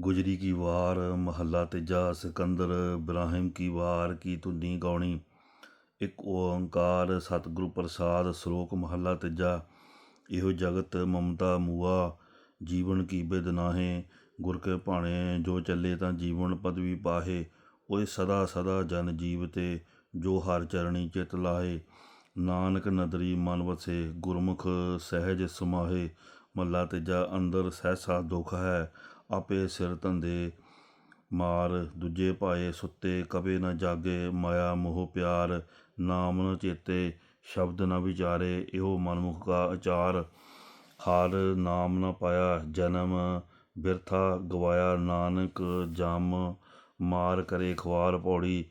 ਗੁਜਰੀ ਕੀ ਵਾਰ, ਮਹੱਲਾ ਤੀਜਾ ਸਿਕੰਦਰ ਇਬਰਾਹਿਮ ਕੀ ਵਾਰ, ਕੀ ਧੁਨੀ ਗਾਉਣੀ? ਇੱਕ ਓੰਕਾਰ, ਸਤਿਗੁਰੂ ਪ੍ਰਸਾਦ, ਸ਼ਲੋਕ ਮਹੱਲਾ ਤੀਜਾ। ਇਹੋ ਜਗਤ ਮਮਤਾ ਮੂਆ, ਜੀਵਨ ਕੀ ਬਿਦ ਨਾਹੇ। ਗੁਰ ਕੇ ਭਾਣੇ, ਜੋ ਚੱਲੇ ਤਾਂ ਜੀਵਨ ਪਦਵੀ ਪਾਹੇ। ਓਏ ਸਦਾ ਸਦਾ ਜਨ ਜੀਵ ਤੇ, ਜੋ ਹਰ ਚਰਣੀ ਚਿਤ ਲਾਹੇ। ਨਾਨਕ ਨਦਰੀ ਮਨ ਵਸੇ, ਗੁਰਮੁਖ ਸਹਿਜ ਸਮਾਹੇ। ਮਹੱਲਾ ਤੀਜਾ, ਅੰਦਰ ਸਹਿਸਾ ਦੁਖ ਹੈ। ਆਪੇ ਸਿਰ ਧੰਦੇ ਮਾਰ, ਦੂਜੇ ਪਾਏ ਸੁੱਤੇ ਕਬੇ ਨਾ ਜਾਗੇ, ਮਾਇਆ ਮੋਹ ਪਿਆਰ, ਨਾਮ ਨ ਚੇਤੇ ਸ਼ਬਦ ਨਾ ਵਿਚਾਰੇ, ਇਹੋ ਮਨਮੁਖ ਕਾ ਆਚਾਰ ਹਾਰ ਨਾਮ ਨਾ ਪਾਇਆ ਜਨਮ, ਬਿਰਥਾ ਗਵਾਇਆ ਨਾਨਕ, ਜਮ ਮਾਰ ਕਰੇ ਖਵਾਰ ਪੌੜੀ,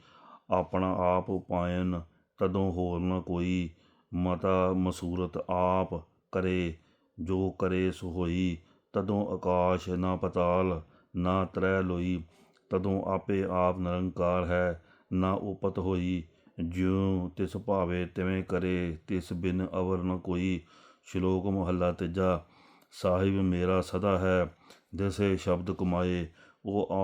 ਆਪਣਾ ਆਪ ਉਪਾਇਨ ਤਦੋਂ ਹੋਰ ਨਾ ਕੋਈ, ਮਤਾ ਮਸੂਰਤ ਆਪ ਕਰੇ, ਜੋ ਕਰੇ ਸੋ ਹੋਈ। ਤਦੋਂ ਆਕਾਸ਼ ਨਾ ਪਤਾਲ, ਨਾ ਤਰੈ ਲੋਈ, ਤਦੋਂ ਆਪੇ ਆਪ ਨਿਰੰਕਾਰ ਹੈ, ਨਾ ਉਪਤ ਹੋਈ। ਜਿਉ ਤਿਸ ਭਾਵੇ ਤਿਵੇਂ ਕਰੇ, ਤਿਸ ਬਿਨ ਅਵਰ ਨ ਕੋਈ। ਸ਼ਲੋਕ ਮਹੱਲਾ ਤੀਜਾ, ਸਾਹਿਬ ਮੇਰਾ ਸਦਾ ਹੈ ਦਿਸੇ ਸ਼ਬਦ ਕਮਾਏ, ਉਹ ਆ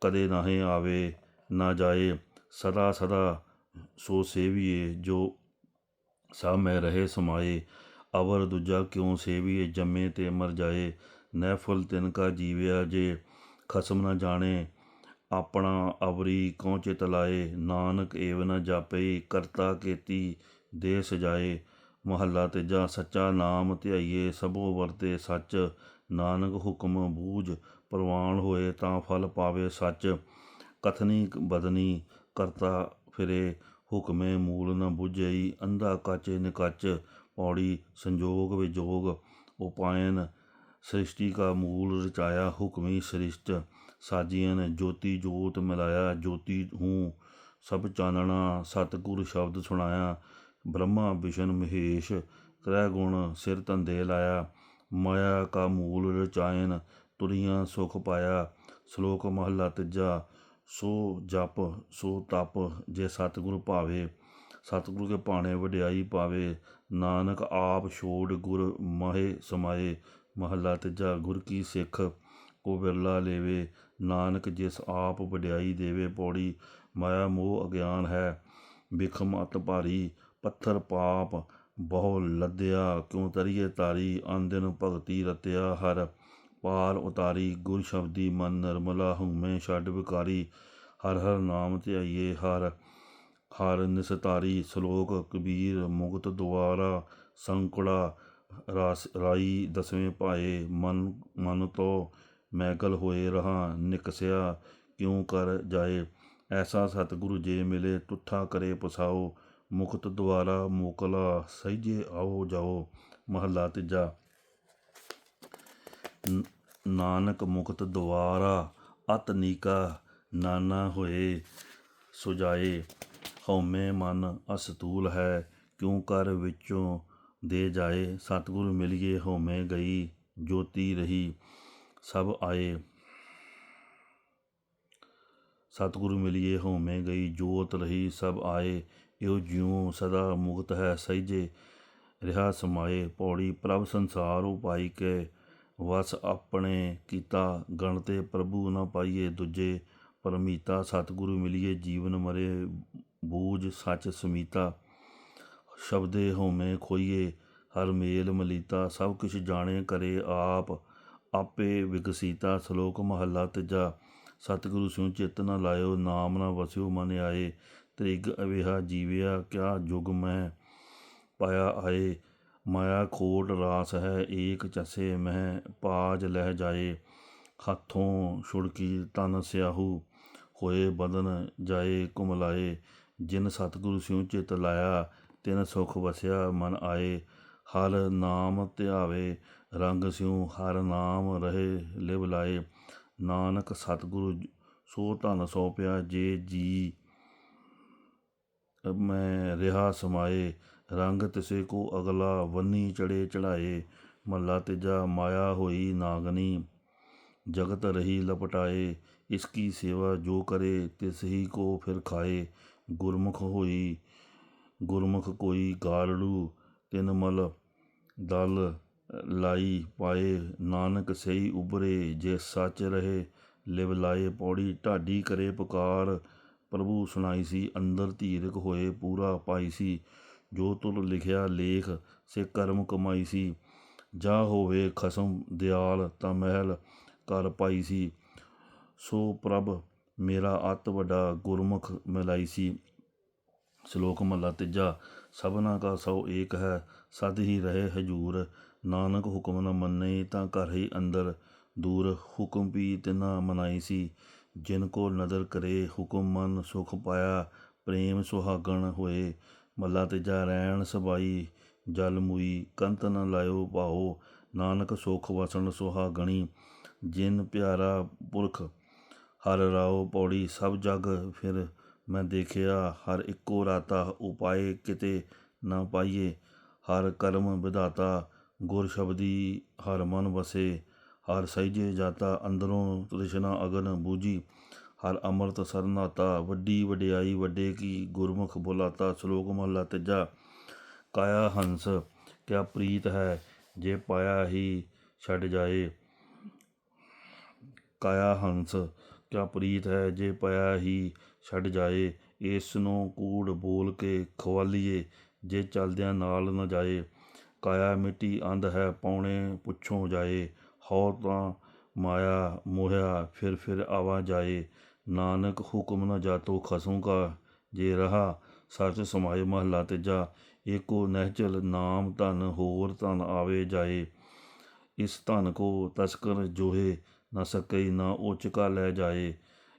ਕਦੇ ਨਾਹੇ ਆਵੇ, ਨਾ ਜਾਏ। ਸਦਾ ਸਦਾ ਸੋ ਸੇਵੀਏ, ਜੋ ਸਭ ਰਹੇ ਸਮਾਏ। ਅਵਰ ਦੂਜਾ ਕਿਉ ਸੇਵੀਏ ਜੰਮੇ ਤੇ ਮਰ ਜਾਏ ਨੈਫਲ ਤਿਨ ਕਾ ਜੀਵਿਆ ਜੇ ਖਸਮ ਨਾ ਜਾਣੇ, ਆਪਣਾ ਅਵਰੀ ਕਉ ਚਿਤ ਲਾਏ, ਨਾਨਕ ਏਵ ਨ ਜਾਪਈ ਕਰਤਾ ਕੀਤੀ ਦੇ ਸਜਾਏ ਮਹੱਲਾ ਤੀਜਾ ਸੱਚਾ ਨਾਮ ਧਿਆਈਏ, ਸਭੋ ਵਰਤੇ ਸੱਚ, ਨਾਨਕ ਹੁਕਮ ਬੂਝ ਪ੍ਰਵਾਨ ਹੋਏ, ਤਾਂ ਫਲ ਪਾਵੇ ਸੱਚ, ਕਥਨੀ ਬਦਨੀ ਕਰਤਾ ਫਿਰੇ, ਹੁਕਮੇ ਮੂਲ ਨ ਬੁਝਈ, ਅੰਧਾ ਕਾਚੇ ਨਿਕਚ ਪੌੜੀ, ਸੰਜੋਗ ਵਿਜੋਗ, ਉਪਾਇਨ, ਸ੍ਰਿਸ਼ਟੀ ਕਾ ਮੂਲ ਰਚਾਇਆ ਹੁਕਮੀ ਸ੍ਰਿਸ਼ਟ ਸਾਜੀਆਂ ਜੋਤੀ ਜੋਤ ਮਿਲਾਇਆ ਜੋਤੀ ਹੂੰ, ਸਭ ਚਾਨਣਾ ਸਤਿਗੁਰ ਸ਼ਬਦ ਸੁਣਾਇਆ, ਬ੍ਰਹਮਾ ਵਿਸ਼ਨ ਮਹੇਸ਼, ਤ੍ਰੈ ਗੁਣ ਸਿਰ ਧੰਦੇ ਲਾਇਆ, ਮਾਇਆ ਕਾ ਮੂਲ ਰਚਾਇਨ, ਤੁਰੀਆਂ ਸੁਖ ਪਾਇਆ, ਸ਼ਲੋਕ ਮਹੱਲਾ ਤੀਜਾ, ਸੋ ਜਪ ਸੋ ਤਪ ਜੇ ਸਤਿਗੁਰ ਭਾਵੇ ਸਤਿਗੁਰੂ ਕੇ ਭਾਣੇ ਵਡਿਆਈ ਪਾਵੇ, ਨਾਨਕ ਆਪ ਛੋੜ ਗੁਰ ਮਹੇ ਸਮਾਏ, ਮਹੱਲਾ ਤੀਜਾ ਗੁਰ ਕੀ ਸਿੱਖ ਕੋ ਵਿਰਲਾ ਲੇਵੇ, ਨਾਨਕ ਜਿਸ ਆਪ ਵਡਿਆਈ ਦੇਵੇ ਪੌੜੀ, ਮਾਇਆ ਮੋਹ ਅਗਿਆਨ ਹੈ ਬਿਖ ਅਤ ਭਾਰੀ, ਪੱਥਰ ਪਾਪ ਬਹੁ ਲੱਦਿਆ, ਕਿਉ ਤਰੀਏ ਤਾਰੀ ਅੰਦਨ ਭਗਤੀ ਰਤਿਆ ਹਰ ਪਾਰ ਉਤਾਰੀ, ਗੁਰ ਸ਼ਬਦੀ ਮਨ ਨਰਮਲਾ ਹਉਮੈ ਛੱਡ ਵਿਕਾਰੀ, ਹਰ ਹਰ ਨਾਮ ਧਿਆਈਏ ਹਰ। ਹਰ ਨਿਸਤਾਰੀ ਸ਼ਲੋਕ ਕਬੀਰ ਮੁਕਤ ਦੁਆਰਾ ਸੰਕੜਾ ਰਾਸ ਰਾਈ ਦਸਵੇਂ ਭਾਏ, ਮਨ ਮਨ ਤੋ ਮੈਗਲ ਹੋਏ ਰਹਾ, ਨਿਕਸਿਆ ਕਿਉ ਕਰ ਜਾਏ? ਐਸਾ ਸਤਿਗੁਰੂ ਜੇ ਮਿਲੇ ਤੁਠਾ ਕਰੇ ਪਸਾਓ, ਮੁਕਤ ਦੁਆਰਾ ਮੋਕਲਾ, ਸਹਿਜੇ ਆਓ ਜਾਓ, ਮਹੱਲਾ ਤੀਜਾ। ਨਾਨਕ ਮੁਕਤ ਦੁਆਰਾ ਅਤ ਨੀਕਾ, ਨਾਨਾ ਹੋਏ, ਸੁਜਾਏ। ਹਉਮੈ ਮਨ ਅਸਤੂਲ ਹੈ, ਕਿਉ ਕਰ ਵਿੱਚੋਂ ਦੇ ਜਾਏ? ਸਤਿਗੁਰ ਮਿਲਿਏ ਹਉਮੈ ਗਈ, ਜੋਤੀ ਰਹੀ ਸਭ ਆਏ। ਸਤਿਗੁਰੂ ਮਿਲਿਏ ਹਉਮੈ ਗਈ, ਜੋਤ ਰਹੀ ਸਭ ਆਏ। ਇਹੋ ਜਿਉ ਸਦਾ ਮੁਕਤ ਹੈ, ਸਹਿਜੇ ਰਿਹਾ ਸਮਾਏ। ਪੌੜੀ ਪ੍ਰਭ ਸੰਸਾਰ ਉਪਾਈ ਕੇ, ਵਸ ਆਪਣੇ ਕੀਤਾ ਗਣਤੇ ਪ੍ਰਭੂ ਨਾ ਪਾਈਏ ਦੂਜੇ ਪਰਮੀਤਾ। ਸਤਿਗੁਰੂ ਮਿਲਿਏ ਜੀਵਨ ਮਰੇ ਬੂਝ ਸੱਚ ਸਮੀਤਾ, ਸ਼ਬਦੇ ਹੋਮੇ ਖੋਈਏ, ਹਰ ਮੇਲ ਮਲੀਤਾ, ਸਭ ਕੁਛ ਜਾਣੇ ਕਰੇ ਆਪ, ਆਪੇ ਵਿਕਸੀਤਾ ਸ਼ਲੋਕ ਮਹੱਲਾ ਤੀਜਾ, ਸਤਿਗੁਰੂ ਸਿਉ ਚਿਤ ਨ ਲਾਇਓ, ਨਾਮ ਨਾ ਵਸਿਓ ਮਨ ਆਏ, ਤ੍ਰਿਗ ਅਵੇਹਾ ਜੀਵਿਆ, ਕਿਆ ਜੁਗ ਮੈਂ ਪਾਇਆ ਆਏ, ਮਾਇਆ ਖੋਟ ਰਾਸ ਹੈ, ਏਕ ਚਸੇ ਮਹਿ ਪਾਜ ਲਹਿ ਜਾਏ, ਹੱਥੋਂ ਛੁੜਕੀ ਤਨ ਸਿਆਹੂ, ਹੋਏ ਬਦਨ ਜਾਏ, ਕੁਮਲਾਏ ਜਿਨ ਸਤਿਗੁਰੂ ਸਿਉ ਚਿਤ ਲਾਇਆ, ਤਿਨ ਸੁਖ ਵਸਿਆ ਮਨ ਆਏ। ਹਰ ਨਾਮ ਧਿਆਵੇ, ਰੰਗ ਸਿਉ ਹਰ ਨਾਮ ਰਹੇ, ਲਿਵ ਲਾਏ। ਨਾਨਕ ਸਤਿਗੁਰੂ, ਸੋ ਧਨ ਸੋਪਿਆ ਜੇ ਜੀ ਮੈਂ ਰਿਹਾ ਸਮਾਏ। ਰੰਗ ਤਿਸੇ ਕੋ ਅਗਲਾ ਵੰਨੀ ਚੜੇ ਚੜਾਏ। ਮੱਲਾ ਤੀਜਾ, ਮਾਇਆ ਹੋਈ ਨਾਗਨੀ। ਜਗਤ ਰਹੀ ਲਪਟਾਏ। ਇਸ ਕੀ ਸੇਵਾ ਜੋ ਕਰੇ, ਤਿਸ ਹੀ ਕੋ ਫਿਰ ਖਾਏ। ਗੁਰਮੁਖ ਹੋਈ, ਗੁਰਮੁਖ ਕੋਈ ਗਾਲੜੂ, ਤਿਨ ਮਲ ਦਲ ਲਾਈ ਪਾਏ, ਨਾਨਕ ਸਹੀ ਉਬਰੇ ਜੇ ਸੱਚ ਰਹੇ, ਲਿਵ ਲਾਏ ਪੌੜੀ, ਢਾਡੀ ਕਰੇ ਪੁਕਾਰ। ਪ੍ਰਭੂ ਸੁਣਾਈ ਸੀ, ਅੰਦਰ ਧੀਰਕ ਹੋਏ ਪੂਰਾ ਪਾਈ ਸੀ। ਜੋ ਤੁਲ ਲਿਖਿਆ ਲੇਖ, ਸੇ ਕਰਮ ਕਮਾਈ ਸੀ। ਜਾ ਹੋਵੇ ਖਸਮ ਦਿਆਲ, ਤਾਂ ਮਹਿਲ ਕਰ ਪਾਈ ਸੀ। ਸੋ ਪ੍ਰਭ ਮੇਰਾ ਅਤ ਵੱਡਾ ਗੁਰਮੁਖ ਮਿਲਾਈ ਸੀ। ਸ਼ਲੋਕ ਮਹਲਾ ਤੀਜਾ, ਸਭਨਾ ਕਾ ਸੋ ਏਕ ਹੈ, ਸਦ ਹੀ ਰਹੇ ਹਜੂਰ। ਨਾਨਕ ਹੁਕਮ ਨ ਮੰਨੇ ਤਾਂ ਘਰ ਹੀ ਅੰਦਰ। ਦੂਰ ਹੁਕਮ ਵੀ ਤਿਨਾ ਮਨਾਈ ਸੀ। ਜਿਨ ਕੋ ਨਦਰ ਕਰੇ, ਹੁਕਮ ਮਨ ਸੁਖ ਪਾਇਆ, ਪ੍ਰੇਮ ਸੁਹਾਗਣ ਹੋਏ। ਮੱਲਾ ਤੀਜਾ ਰਹਿਣ ਸਬਾਈ, ਜਲ ਮੂਈ, ਕੰਤ ਨ ਲਾਇਓ ਪਾਓ ਨਾਨਕ ਸੁਖ ਵਸਣ ਸੁਹਾਗਣੀ, ਜਿਨ ਪਿਆਰਾ ਪੁਰਖ ਹਰ ਰਾਓ ਪੌੜੀ ਸਭ ਜਗ, ਫਿਰ ਮੈਂ ਦੇਖਿਆ ਹਰ ਇੱਕੋ ਰਾਤਾ ਉਪਾਏ ਕਿਤੇ ਨਾ ਪਾਈਏ। ਹਰ ਕਰਮ ਵਿਧਾਤਾ ਗੁਰ ਸ਼ਬਦੀ ਹਰ ਮਨ ਵਸੇ, ਹਰ ਸਹਿਜੇ ਜਾਤਾ ਅੰਦਰੋਂ ਤ੍ਰਿਸ਼ਨਾ ਅਗਨ ਬੂਜੀ ਹਰ ਅੰਮ੍ਰਿਤ ਸਰਨਾਤਾ ਵੱਡੀ ਵਡਿਆਈ ਵੱਡੇ ਕੀ ਗੁਰਮੁਖ ਬੁਲਾਤਾ ਸ਼ਲੋਕ ਮਹਲਾ ਤੀਜਾ। ਕਾਇਆ ਹੰਸ, ਕਿਆ ਪ੍ਰੀਤ ਹੈ ਜੇ ਪਾਇਆ ਹੀ ਛੱਡ ਜਾਏ। ਕਾਇਆ ਹੰਸ ਕਿਆ ਪ੍ਰੀਤ ਹੈ ਜੇ ਪਾਇਆ ਹੀ ਛੱਡ ਜਾਏ ਇਸ ਨੂੰ ਕੂੜ ਬੋਲ ਕੇ ਖਵਾਲੀਏ, ਜੇ ਚਲਦਿਆਂ ਨਾਲ ਨਾ ਜਾਏ। ਕਾਇਆ ਮਿੱਟੀ ਅੰਧ ਹੈ, ਪੌਣੇ ਪੁੱਛੋਂ ਜਾਏ। ਹਉ ਤਾਂ ਮਾਇਆ ਮੋਹਿਆ, ਫਿਰ ਫਿਰ ਆਵਾ ਜਾਏ। ਨਾਨਕ ਹੁਕਮ ਨਾ ਜਾਤੋ ਖਸੂ ਕਾ, ਜੇ ਰਹਾ ਸੱਚ ਸਮਾਏ ਮਹਲਾ ਤੀਜਾ। ਏਕੋ ਨਹਿਚਲ ਨਾਮ ਧਨ, ਹੋਰ ਧਨ ਆਵੇ ਜਾਏ। ਇਸ ਧਨ ਕੋ ਤਸਕਰ ਜੋਹੇ ਨਾ ਸਕਈ ਨਾ ਉਚਕਾ ਲੈ ਜਾਏ।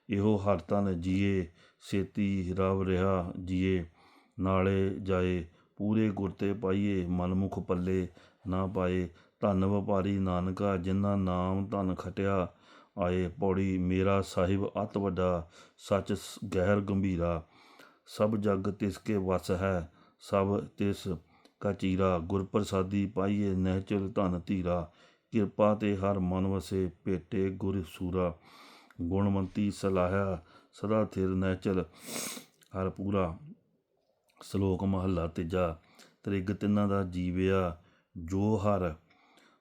ਇਹੋ ਹਰ ਤਨ ਜੀਏ ਸੇਤੀ ਰਵ ਰਿਹਾ ਜੀਏ, ਨਾਲੇ ਜਾਏ। ਪੂਰੇ ਗੁਰਤੇ ਪਾਈਏ, ਮਨਮੁਖ ਪੱਲੇ ਨਾ ਪਾਏ। ਧਨ ਵਪਾਰੀ ਨਾਨਕਾ, ਜਿਨ੍ਹਾਂ ਨਾਮ ਧਨ ਖਟਿਆ ਆਏ। ਪੌੜੀ ਮੇਰਾ ਸਾਹਿਬ ਅਤ ਵੱਡਾ, ਸੱਚ ਗਹਿਰ ਗੰਭੀਰਾ। ਸਭ ਜਗ ਤਿਸ ਕੇ ਵਸ ਹੈ, ਸਭ ਤਿਸ ਕਾ ਚੀਰਾ। ਗੁਰ ਪ੍ਰਸਾਦੀ ਪਾਈਏ ਨਹਿਚਲ ਧਨ ਧੀਰਾ। ਕਿਰਪਾ ਤੇ ਹਰ ਮਨ ਵਸੇ ਭੇਟੇ ਗੁਰ ਸੂਰਾ, ਗੁਣਵੰਤੀ ਸਲਾਹਿਆ, ਸਦਾ ਥਿਰ ਨਹਿਚਲ ਹਰ ਪੂਰਾ ਸ਼ਲੋਕ ਮਹੱਲਾ ਤੀਜਾ, ਤ੍ਰਿਗ ਤਿੰਨਾਂ ਦਾ ਜੀਵਿਆ, ਜੋ ਹਰ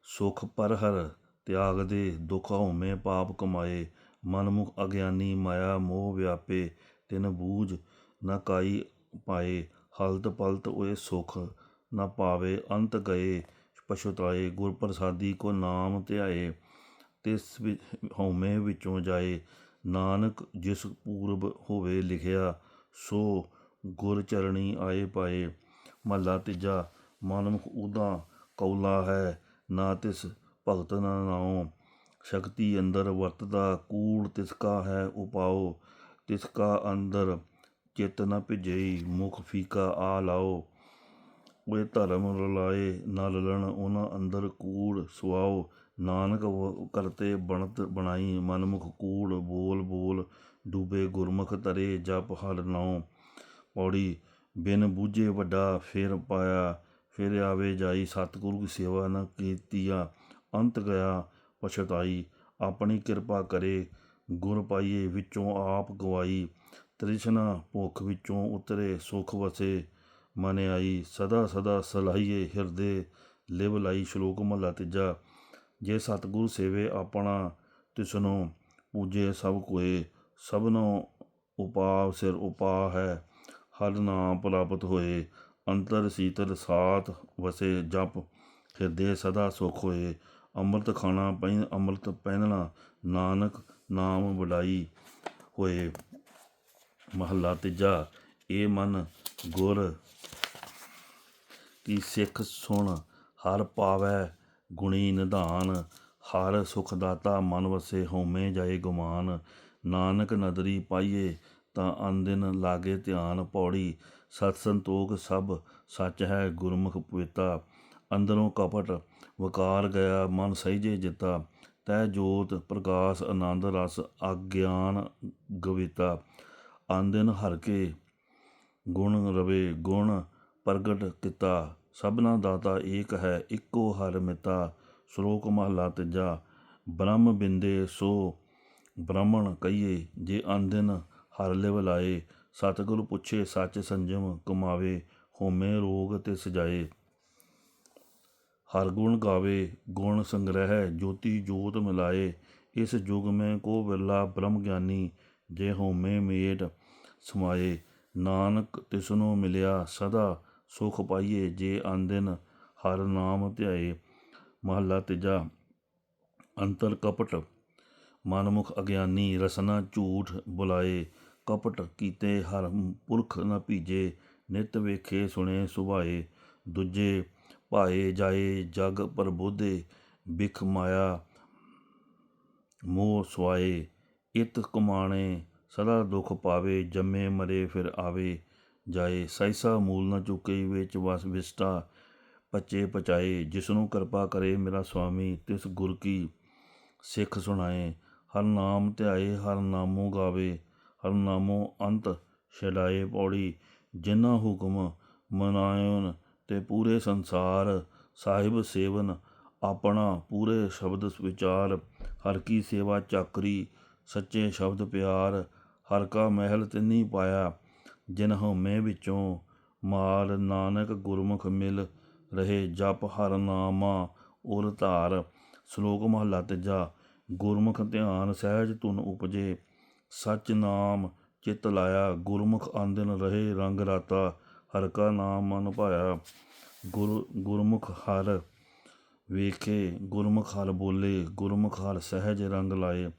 ਸੁਖ ਪਰ ਹਰ ਤਿਆਗ ਦੇ ਦੁਖ ਹਉਮੈ ਪਾਪ ਕਮਾਏ, ਮਨਮੁਖ ਅਗਿਆਨੀ ਮਾਇਆ ਮੋਹ ਵਿਆਪੇ, ਤਿਨ ਬੂਝ ਨਾ ਕਾਈ ਪਾਏ, ਹਲਤ ਪਲਤ ਓਏ ਸੁਖ ਨਾ ਪਾਵੇ, ਅੰਤ ਗਏ ਪਛੁਤਾਏ ਗੁਰ ਪ੍ਰਸਾਦੀ ਕੋ ਨਾਮ ਧਿਆਏ, ਤਿਸ ਵਿ- ਹਉਮੈ ਵਿੱਚੋਂ ਜਾਏ। ਨਾਨਕ ਜਿਸ ਪੂਰਬ ਹੋਵੇ ਲਿਖਿਆ, ਸੋ ਗੁਰ ਚਰਣੀ ਆਏ ਪਾਏ। ਮਹਲਾ ਤੀਜਾ, ਮਨਮੁਖ ਉਹਦਾ ਕੌਲਾ ਹੈ, ਨਾ ਤਿਸ ਭਗਤ ਨਾ ਨਾਉ। ਸ਼ਕਤੀ ਅੰਦਰ ਵਰਤਦਾ, ਕੂੜ ਤਿਸਕਾ ਹੈ ਉਪਾਓ ਤਿਸਕਾ ਅੰਦਰ ਚਿਤ ਨ ਭਿਜਈ, ਮੁਖ ਫੀਕਾ ਆ ਲਾਓ ਓਏ ਧਰਮ ਰਲਾਏ ਨਾ ਲਲਣ ਉਹਨਾਂ ਅੰਦਰ ਕੂੜ ਸੁਆਓ। ਨਾਨਕ ਵ- ਕਰਤੇ ਬਣਤ ਬਣਾਈ, ਮਨਮੁਖ ਕੂੜ ਬੋਲ ਬੋਲ ਡੂਬੇ ਗੁਰਮੁਖ ਤਰੇ ਜਪ ਹਰ ਨਾਉ। ਪੌੜੀ ਬਿਨ ਬੂਝੇ ਵੱਡਾ ਫੇਰ ਪਾਇਆ, ਫਿਰ ਆਵੇ ਜਾਈ, ਸਤਿਗੁਰੂ ਕੀ ਸੇਵਾ ਨਾ ਕੀਤੀਆ, ਅੰਤ ਗਿਆ ਪਛਤਾਈ। ਆਪਣੀ ਕਿਰਪਾ ਕਰੇ, ਗੁਰ ਪਾਈਏ ਵਿੱਚੋਂ ਆਪ ਗਵਾਈ। ਤ੍ਰਿਸ਼ਨਾ ਭੁੱਖ ਵਿੱਚੋਂ ਉਤਰੇ, ਸੁਖ ਵਸੇ ਮਨ ਆਈ, ਸਦਾ ਸਦਾ ਸਲਾਹੀਏ ਹਿਰਦੇ, ਲਿਵ ਲਾਈ ਸ਼ਲੋਕ ਮਹਲਾ ਤੀਜਾ। ਜੇ ਸਤਿਗੁਰੂ ਸੇਵੇ ਆਪਣਾ, ਤਿਸਨੋ ਪੂਜੇ ਸਭ ਕੋਏ, ਸਭਨੋਂ ਉਪਾਵ ਸਿਰ ਉਪਾ ਹੈ, ਹਰ ਨਾਮ ਪ੍ਰਾਪਤ ਹੋਏ, ਅੰਤਰ ਸੀਤਲ ਸਾਥ ਵਸੇ ਜਪ, ਹਿਰਦੇ ਸਦਾ ਸੁਖ ਹੋਏ, ਅੰਮ੍ਰਿਤ ਖਾਣਾ ਪਈ ਅੰਮ੍ਰਿਤ ਪਹਿਨਣਾ, ਨਾਨਕ ਨਾਮ ਵਡਾਈ ਹੋਏ। ਮਹੱਲਾ ਤੀਜਾ, ਇਹ ਮਨ ਗੁਰ ਕੀ ਸਿੱਖ ਸੁਣ, ਹਰ ਪਾਵੈ ਗੁਣੀ ਨਿਧਾਨ, ਹਰ ਸੁਖ ਦਾਤਾ ਮਨ ਵਸੇ ਹੋਮੇ ਜਾਏ ਗੁਮਾਨ। ਨਾਨਕ ਨਦਰੀ ਪਾਈਏ ਤਾਂ ਅੰਦਿਨ ਲਾਗੇ ਧਿਆਨ ਪੌੜੀ, ਸਤ ਸੰਤੋਖ ਸਭ ਸੱਚ ਹੈ ਗੁਰਮੁਖ ਪਵਿੱਤਾ। ਅੰਦਰੋਂ ਕਪਟ ਵਕਾਰ ਗਿਆ, ਮਨ ਸਹਿਜੇ ਜਿਤਾ। ਤੈ ਜੋਤ ਪ੍ਰਕਾਸ਼ ਆਨੰਦ ਰਸ ਅਗਿਆਨ ਗਵਿਤਾ। ਆਨੰਦਨ ਹਰ ਕੇ ਗੁਣ ਰਵੇ ਗੁਣ, ਪ੍ਰਗਟ ਕੀਤਾ। ਸਭਨਾ ਦਾਤਾ ਏਕ ਹੈ, ਇੱਕੋ ਹਰ ਮਿਤਾ। ਸ਼ਲੋਕ ਮਹਲਾ ਤੀਜਾ, ਬ੍ਰਹਮ ਬਿੰਦੇ ਸੋ। ਬ੍ਰਾਹਮਣ ਕਹੀਏ, ਜੇ ਅੰਦਿਨ ਹਰ ਲਿਵ ਲਾਏ, ਸਤਿਗੁਰੂ ਪੁੱਛੇ ਸੱਚ ਸੰਜਮ ਕਮਾਵੇ, ਹੋਮੇ ਰੋਗ ਤੇ ਸਜਾਏ ਹਰ ਗੁਣ ਗਾਵੇ, ਗੁਣ ਸੰਗ੍ਰਹਿ, ਜੋਤੀ ਜੋਤ ਮਿਲਾਏ। ਇਸ ਯੁਗ ਮੈਂ ਕੋ ਬਿਰਲਾ ਬ੍ਰਹਮ ਗਿਆਨੀ, ਜੇ ਹੋਮੇ ਮੇਟ ਸਮਾਏ। ਨਾਨਕ ਤਿਸਨੂੰ ਮਿਲਿਆ, ਸਦਾ ਸੁਖ ਪਾਈਏ ਜੇ ਆਂਦਿਨ ਹਰ ਨਾਮ ਧਿਆਏ। ਮਹੱਲਾ ਤੀਜਾ, ਅੰਤਰ ਕਪਟ। ਮਨਮੁਖ ਅਗਿਆਨੀ, ਰਸਨਾ ਝੂਠ ਬੁਲਾਏ। ਕਪਟ ਕੀਤੇ ਹਰ ਪੁਰਖ ਨਾ ਭੀਜੇ, ਨਿਤ ਵੇਖੇ ਸੁਣੇ ਸੁਭਾਏ। ਦੂਜੇ, ਭਾਏ ਜਾਏ ਜਗ ਪ੍ਰਬੋਧੇ ਬਿਖ ਮਾਇਆ ਮੋਹ ਸੁਆਏ। ਇਤ ਕਮਾਣੇ ਸਦਾ ਦੁੱਖ ਪਾਵੇ, ਜੰਮੇ ਮਰੇ ਫਿਰ ਆਵੇ, ਜਾਏ। ਸੈਸਾ ਮੂਲ ਨਾ ਚੁੱਕੇ, ਵਿੱਚ ਵਸ ਵਿਸਟਾ ਪਚੇ ਪਚਾਏ। ਜਿਸ ਨੂੰ ਕਿਰਪਾ ਕਰੇ ਮੇਰਾ ਸੁਆਮੀ, ਤਿਸ ਗੁਰ ਕੀ ਸਿੱਖ ਸੁਣਾਏ। ਹਰ ਨਾਮ ਧਿਆਏ, ਹਰ ਨਾਮੋ ਗਾਵੇ, ਹਰ ਨਾਮੋ ਅੰਤ ਛਡਾਏ ਪੌੜੀ। ਜਿਨ੍ਹਾਂ ਹੁਕਮ ਮਨਾਇਓਨ ਤੇ ਪੂਰੇ ਸੰਸਾਰ ਸਾਹਿਬ ਸੇਵਨ, ਆਪਣਾ ਪੂਰੇ ਸ਼ਬਦ ਵਿਚਾਰ। ਹਰ ਕੀ ਸੇਵਾ ਚਾਕਰੀ, ਸੱਚੇ ਸ਼ਬਦ ਪਿਆਰ ਹਰ ਕਾ ਮਹਿਲ ਤਿੰਨੀ ਪਾਇਆ। ਜਿਨ ਹਉਮੈ ਵਿੱਚੋਂ ਮਾਰ ਨਾਨਕ ਗੁਰਮੁਖ ਮਿਲ ਰਹੇ, ਜਪ ਹਰ ਨਾਮਾ ਉਰ ਧਾਰ। ਸ਼ਲੋਕ ਮਹਲਾ ਤੀਜਾ, ਗੁਰਮੁਖ ਧਿਆਨ ਸਹਿਜ ਧੁਨ ਉਪਜੇ। ਸਚ ਨਾਮ ਚਿਤ ਲਾਇਆ, ਗੁਰਮੁਖ ਆਂਦਨ ਰਹੇ ਰੰਗ ਰਾਤਾ। ਹਰ ਕਾ ਨਾਮ ਮਨ ਭਾਇਆ, ਗੁਰ, ਗੁਰਮੁਖ ਹਰ ਵੇਖੇ, ਗੁਰਮੁਖ ਹਰ ਬੋਲੇ, ਗੁਰਮੁਖ ਹਰ ਸਹਿਜ ਰੰਗ ਲਾਏ,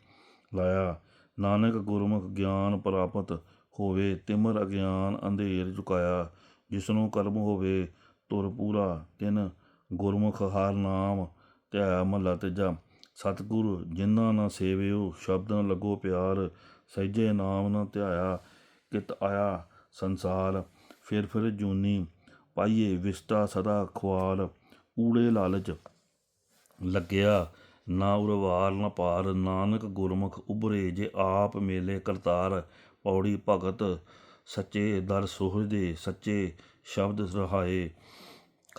ਲਾਇਆ। ਨਾਨਕ ਗੁਰਮੁਖ ਗਿਆਨ ਪ੍ਰਾਪਤ ਹੋਵੇ, ਤਿਮਰ ਅਗਿਆਨ ਅੰਧੇਰ ਝੁਕਾਇਆ, ਜਿਸਨੂੰ ਕਰਮ ਹੋਵੇ ਤੁਰ ਪੂਰਾ, ਤਿਨ ਗੁਰਮੁਖ ਹਰ ਨਾਮ ਧਿਆ ਮਹਲਾ ਤੀਜਾ। ਸਤਿਗੁਰ, ਜਿਨ੍ਹਾਂ ਨਾ ਸੇਵਿਓ, ਸ਼ਬਦਾਂ ਲੱਗੋ ਪਿਆਰ, ਸਹਿਜੇ ਨਾਮ ਨਾ ਧਿਆਇਆ, ਕਿਤ ਆਇਆ ਸੰਸਾਰ। ਫਿਰ ਫਿਰ ਜੂਨੀ ਪਾਈਏ ਵਿਸਟਾ ਸਦਾ ਖੁਆਲ, ਊੜੇ ਲਾਲਚ ਲੱਗਿਆ। ਨਾ ਉਰਵਾਰ ਨਾ ਪਾਰ ਨਾਨਕ ਗੁਰਮੁਖ ਉਬਰੇ ਜੇ ਆਪ ਮੇਲੇ ਕਰਤਾਰ। ਪੌੜੀ ਭਗਤ ਸੱਚੇ ਦਰ ਸੋਹਦੇ ਸੱਚੇ ਸ਼ਬਦ ਰਹਾਏ।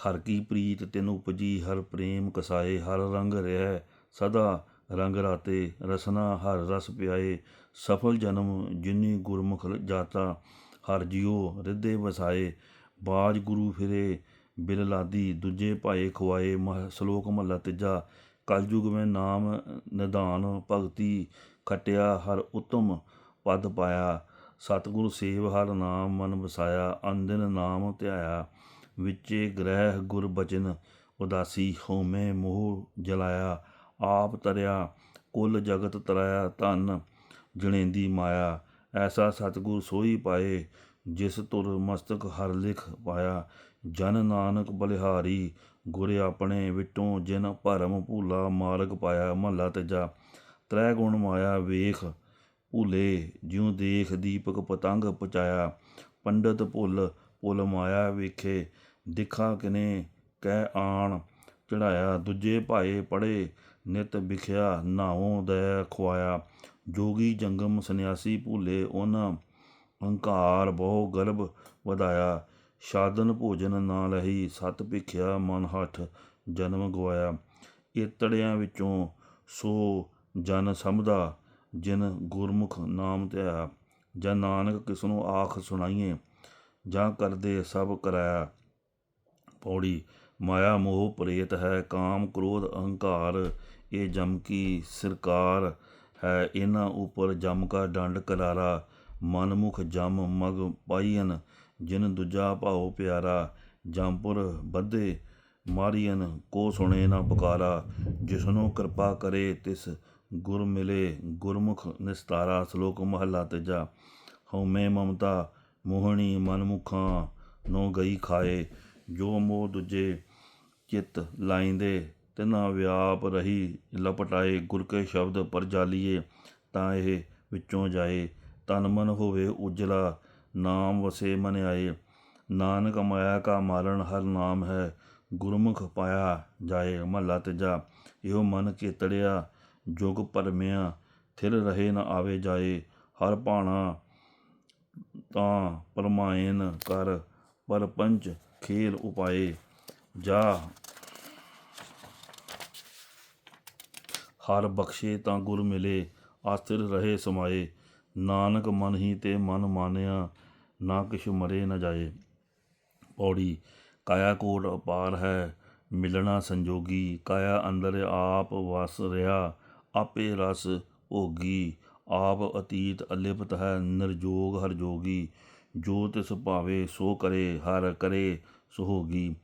ਹਰ ਕੀ ਪ੍ਰੀਤ ਤੈਨੂੰ ਉਪਜੀ, ਹਰ ਪ੍ਰੇਮ ਕਸਾਏ। ਹਰ ਰੰਗ ਰਹਿ ਸਦਾ ਰੰਗ ਰਾਤੇ, ਰਸਨਾ ਹਰ ਰਸ ਪਿਆਏ। ਸਫਲ ਜਨਮ ਜਿਨੀ ਗੁਰਮੁਖ ਜਾਤਾ, ਹਰ ਜਿਉ ਰਿੱਧੇ ਵਸਾਏ। ਬਾਜ ਗੁਰੂ ਫਿਰੇ, ਬਿਲ ਲਾਦੀ, ਦੂਜੇ ਭਾਏ ਖਵਾਏ ਮਹ ਸ਼ਲੋਕ ਮਹਲਾ ਤੀਜਾ। ਕਲਯੁਗ ਮੈਂ ਨਾਮ ਨਿਧਾਨ ਭਗਤੀ ਖਟਿਆ, ਹਰ ਉਤਮ ਪਦ ਪਾਇਆ। ਸਤਿਗੁਰ ਸੇਵ ਹਰ ਨਾਮ ਮਨ ਵਸਾਇਆ, ਅੰਦਿਨ ਨਾਮ ਧਿਆਇਆ। ਵਿਚੇ ਗ੍ਰਹਿ ਗੁਰ ਬਚਨ, ਉਦਾਸੀ ਹੋਮੇ ਮੋਹ ਜਲਾਇਆ। ਆਪ ਤਰਿਆ, ਕੁੱਲ ਜਗਤ ਤਰਾਇਆ ਧਨ ਜਣੇਂਦੀ ਮਾਇਆ। ਐਸਾ ਸਤਿਗੁਰ ਸੋਈ ਪਾਏ ਜਿਸ ਤੁਰ ਮਸਤਕ ਹਰ ਲਿਖ ਪਾਇਆ, ਜਨ ਨਾਨਕ ਬਲਿਹਾਰੀ, ਗੁਰ ਆਪਣੇ ਵਿਟੋਂ ਜਿਨ ਭਰਮ ਭੂਲਾ ਮਾਰਗ ਪਾਇਆ, ਮਹਲਾ ਤੇਜਾ, ਤ੍ਰੈ ਗੁਣ ਮਾਇਆ ਵੇਖ, ਭੂਲੇ ਜਿਉ ਦੇਖ ਦੀਪਕ ਪਤੰਗ ਪਚਾਇਆ ਪੰਡਤ ਭੁੱਲ ਭੁੱਲ ਮਾਇਆ ਵੇਖੇ, ਦਿਖਾ ਕਿਨੇ ਕਹਿ ਆਣ ਚੜਾਇਆ ਦੂਜੇ ਭਾਏ ਪੜੇ ਨਿਤ ਵਿਖਿਆ ਨਾਉ ਦਇ ਖੁਆਇਆ, ਜੋਗੀ ਜੰਗਮ ਸੰਨਿਆਸੀ ਭੂਲੇ ਉਹਨਾਂ ਹੰਕਾਰ ਬਹੁ ਗਰਭ ਵਧਾਇਆ, ਸਾਧਨ ਭੋਜਨ ਨਾ ਲਹੀ, ਸਤ ਭਿਖਿਆ ਮਨ ਹੱਠ ਜਨਮ ਗਵਾਇਆ। ਇਤੜਿਆਂ ਵਿੱਚੋਂ ਸੋ ਜਨ ਸਮਝਦਾ, ਜਿਨ ਗੁਰਮੁਖ ਨਾਮ ਧਿਆ। ਜਾਂ ਨਾਨਕ ਕਿਸਨੂੰ ਆਖ ਸੁਣਾਈਏ, ਜਾਂ ਕਰਦੇ ਸਭ ਕਰਾਇਆ। ਪੌੜੀ, ਮਾਇਆ ਮੋਹ ਪ੍ਰੇਤ ਹੈ, ਕਾਮ ਕ੍ਰੋਧ ਅਹੰਕਾਰ, ਇਹ ਜਮ ਕੀ ਸਰਕਾਰ ਹੈ। ਇਹਨਾਂ ਉਪਰ ਜਮ ਕਾ ਡੰਡ ਕਰਾਰਾ ਮਨਮੁਖ ਜਮ ਮਗ ਪਾਈਨ ਜਿਨ ਦੂਜਾ ਭਾਉ ਪਿਆਰਾ ਜਮਪੁਰ ਬੱਧੇ ਮਾਰੀਨ ਕੋ ਸੁਣੇ ਨਾ ਪੁਕਾਰਾ। ਜਿਸਨੂੰ ਕਿਰਪਾ ਕਰੇ, ਤਿਸ ਗੁਰ ਮਿਲੇ, ਗੁਰਮੁਖ ਨਿਸਤਾਰਾ, ਸ਼ਲੋਕ ਮਹਲਾ ਤੀਜਾ। ਹਉਮੈ ਮਮਤਾ, ਮੋਹਣੀ ਮਨਮੁਖਾਂ, ਨੋ ਗਈ ਖਾਏ। ਜੋ ਮੋਹ ਦੂਜੇ ਚਿੱਤ ਲਾਇੰਦੇ, ਤਿਨਾ ਵਿਆਪ ਰਹੀ ਲਪਟਾਏ। ਗੁਰ ਕੇ ਸ਼ਬਦ ਪਰ ਜਾਲੀਏ, ਤਾਂ ਇਹ ਵਿੱਚੋਂ ਜਾਏ। ਤਨ ਮਨ ਹੋਵੇ ਉਜਲਾ, ਨਾਮ ਵਸੇ ਮਨ ਆਏ। ਨਾਨਕ ਮਾਇਆ ਕਾ ਮਾਰਨ ਹਰ ਨਾਮ ਹੈ, ਗੁਰਮੁਖ ਪਾਇਆ ਜਾਏ ਮਹਲਾ ਤੀਜਾ। ਇਹੋ ਮਨ ਕੇ ਤੜਿਆ ਜੁਗ ਪਰਮਿਆ, ਥਿਰ ਰਹੇ ਨਾ ਆਵੇ ਜਾਏ। ਹਰ ਭਾਣਾ ਤਾਂ ਪਰਮਾਇਨ ਕਰ ਪਰਪੰਚ ਖੇਲ ਉਪਾਏ। ਜਾ ਹਰ ਬਖਸ਼ੇ ਤਾਂ ਗੁਰ ਮਿਲੇ, ਆਸਥਿਰ ਰਹੇ ਸਮਾਏ। ਨਾਨਕ ਮਨ ਹੀ ਤੇ ਮਨ ਮਾਨਿਆ, ਨਾ ਕਿਛ ਮਰੇ ਨਾ ਜਾਏ। ਪੌੜੀ, ਕਾਇਆ ਕੋਟ ਅਪਾਰ ਹੈ, ਮਿਲਣਾ ਸੰਜੋਗੀ। ਕਾਇਆ ਅੰਦਰ ਆਪ ਵਸ ਰਿਹਾ, ਆਪੇ ਰਸ ਭੋਗੀ। ਆਪ ਅਤੀਤ ਅਲਿਪਤ ਹੈ, ਨਿਰਜੋਗ ਹਰ ਜੋਗੀ। ਜੋ ਤਿਸ ਭਾਵੇ ਸੋ ਕਰੇ, ਹਰ ਕਰੇ ਸੁਹੋਗੀ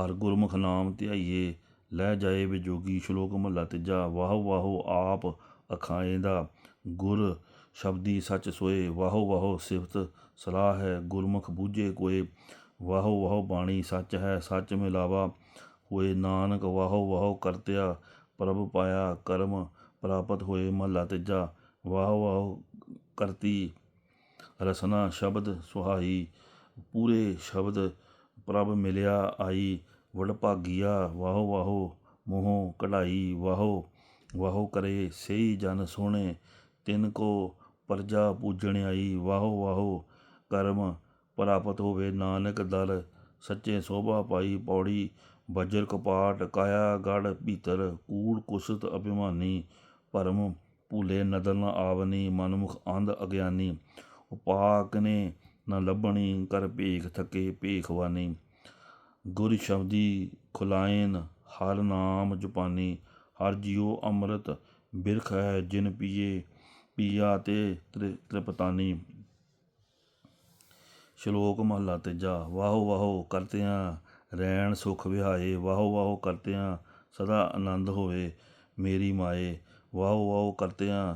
ਹਰ ਗੁਰਮੁਖ ਨਾਮ ਧਿਆਈਏ, ਲੈ ਜਾਏ ਵਿਜੋਗੀ। ਸ਼ਲੋਕ ਮਹਲਾ ਤੀਜਾ ਵਾਹੋ ਵਾਹੋ ਆਪ ਅਖਾਏ ਦਾ ਗੁਰ ਸ਼ਬਦੀ ਸੱਚ ਸੋਏ, ਵਾਹੋ ਵਾਹੋ ਸਿਫਤ ਸਲਾਹ ਹੈ, ਗੁਰਮੁਖ ਬੂਝੇ ਕੋਏ, ਵਾਹੋ ਵਾਹੋ ਬਾਣੀ ਸੱਚ ਹੈ, ਸੱਚ ਮਿਲਾਵਾ ਹੋਏ, ਨਾਨਕ ਵਾਹੋ ਵਾਹੋ ਕਰਤਿਆ, ਪ੍ਰਭ ਪਾਇਆ ਕਰਮ ਪ੍ਰਾਪਤ ਹੋਏ, ਮਹਲਾ ਤੀਜਾ, ਵਾਹੋ ਵਾਹੋ ਕਰਤੀ, ਰਸਨਾ ਸ਼ਬਦ ਸੁਹਾਈ, ਪੂਰੇ ਸ਼ਬਦ ਪ੍ਰਭ ਮਿਲਿਆ ਆਈ ਵਡਭਾਗੀਆ ਵਾਹੋ ਵਾਹੋ ਮੋਹ ਕਢਾਈ, ਵਾਹੋ ਵਾਹੋ ਕਰੇ ਸਹੀ ਜਨ ਸੋਹਣੇ, ਤਿਨ ਕੋ ਪਰਜਾ ਪੂਜਣ ਆਈ। ਵਾਹੋ ਵਾਹੋ, ਕਰਮ ਪ੍ਰਾਪਤ ਹੋਵੇ। ਨਾਨਕ ਦਰ ਸੱਚੇ ਸੋਭਾ ਪਾਈ। ਪੌੜੀ ਵਜਰ ਕਪਾਟ, ਕਾਇਆ, ਗੜ, ਭੀਤਰ, ਕੂੜ, ਕੁਸਤ, ਅਭਿਮਾਨੀ, ਭਰਮ, ਭੂਲੇ ਨਦਰ ਨ ਆਵਨੀ, ਮਨਮੁਖ, ਅੰਧ, ਅਗਿਆਨੀ। ਉਪਾਕ ਨੇ ਨ ਲੱਭਣੀ, ਕਰ ਭੇਖ, ਥਕੇ ਭੇਖਵਾਨੀ ਗੁਰ ਸ਼ਬਦੀ ਖੁਲਾਇਨ, ਹਰ ਨਾਮ ਜਪਾਨੀ। ਹਰ ਜਿਉ ਅੰਮ੍ਰਿਤ ਬਿਰਖ ਹੈ, ਜਿਨ ਪੀਏ ਪੀਆ ਤੇ ਤ੍ਰਿ- ਤ੍ਰਿਪਤਾਨੀ। ਸ਼ਲੋਕ ਮਹਲਾ ਤੀਜਾ, ਵਾਹੋ ਵਾਹੋ ਕਰਤਿਆਂ ਰਹਿਣ ਸੁਖ ਵਿਹਾਏ, ਵਾਹੋ ਵਾਹੋ ਕਰਤਿਆਂ ਸਦਾ ਆਨੰਦ ਹੋਵੇ ਮੇਰੀ ਮਾਏ, ਵਾਹੋ ਵਾਹੋ ਕਰਤਿਆਂ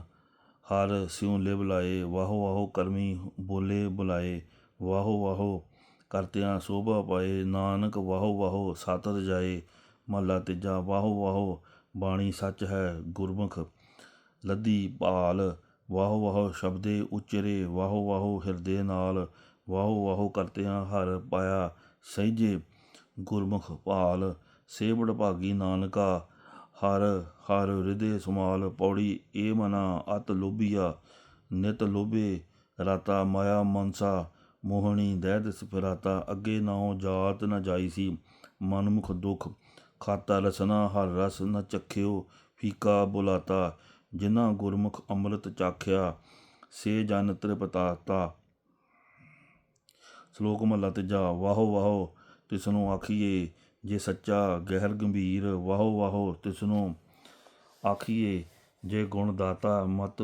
ਹਰ ਸਿਉ ਲਿਵ ਲਾਏ, ਵਾਹੋ ਵਾਹੋ ਕਰਮੀ ਬੋਲੇ ਬੁਲਾਏ, ਵਾਹੋ ਵਾਹੋ ਕਰਤਿਆਂ ਸੋਭਾ ਪਾਏ, ਨਾਨਕ ਵਾਹੋ ਵਾਹੋ ਸਤ ਰਜਾਏ ਮਹਲਾ ਤੀਜਾ, ਵਾਹੋ ਵਾਹੋ ਬਾਣੀ ਸੱਚ ਹੈ ਗੁਰਮੁਖ, ਲੱਦੀ ਭਾਲ ਵਾਹੋ ਵਾਹੋ ਸ਼ਬਦੇ ਉਚਰੇ, ਵਾਹੋ ਵਾਹੋ ਹਿਰਦੇ ਨਾਲ, ਵਾਹੋ ਵਾਹੋ ਕਰਤਿਆਂ ਹਰ ਪਾਇਆ ਸਹਿਜੇ ਗੁਰਮੁਖ ਭਾਲ। ਸੇਵੜ ਭਾਗੀ ਨਾਨਕਾ, ਹਰ ਹਰ ਹਿਰਦੇ ਸੁਮਾਲ ਪੌੜੀ, ਏ ਮਨਾ ਅਤ ਲੋਭੀਆ, ਨਿਤ ਲੋਭੇ ਰਾਤਾ ਮਾਇਆ ਮਨਸਾ, ਮੋਹਣੀ ਦੈਦ ਸਫਰਾਤਾ, ਅੱਗੇ ਨਾਉ ਜਾਤ ਨ ਜਾਈ ਸੀ, ਮਨਮੁਖ ਦੁਖ, ਖਾਤਾ ਰਸਨਾ ਹਰ ਰਸ ਨ ਚਖਿਓ, ਫੀਕਾ ਬੁਲਾਤਾ ਜਿਨ੍ਹਾਂ ਗੁਰਮੁਖ ਅੰਮ੍ਰਿਤ ਚਾਖਿਆ, ਸੇ ਜਨ ਤ੍ਰਿਪਤਾਤਾ। ਸ਼ਲੋਕ ਮਹਲਾ ਤੀਜਾ, ਵਾਹੋ ਵਾਹੋ ਤਿਸ ਨੂੰ ਆਖੀਏ ਜੇ ਸੱਚਾ ਗਹਿਰ ਗੰਭੀਰ, ਵਾਹੋ ਵਾਹੋ, ਤਿਸਨੂੰ ਆਖੀਏ ਜੇ ਗੁਣ ਦਾਤਾ ਮਤ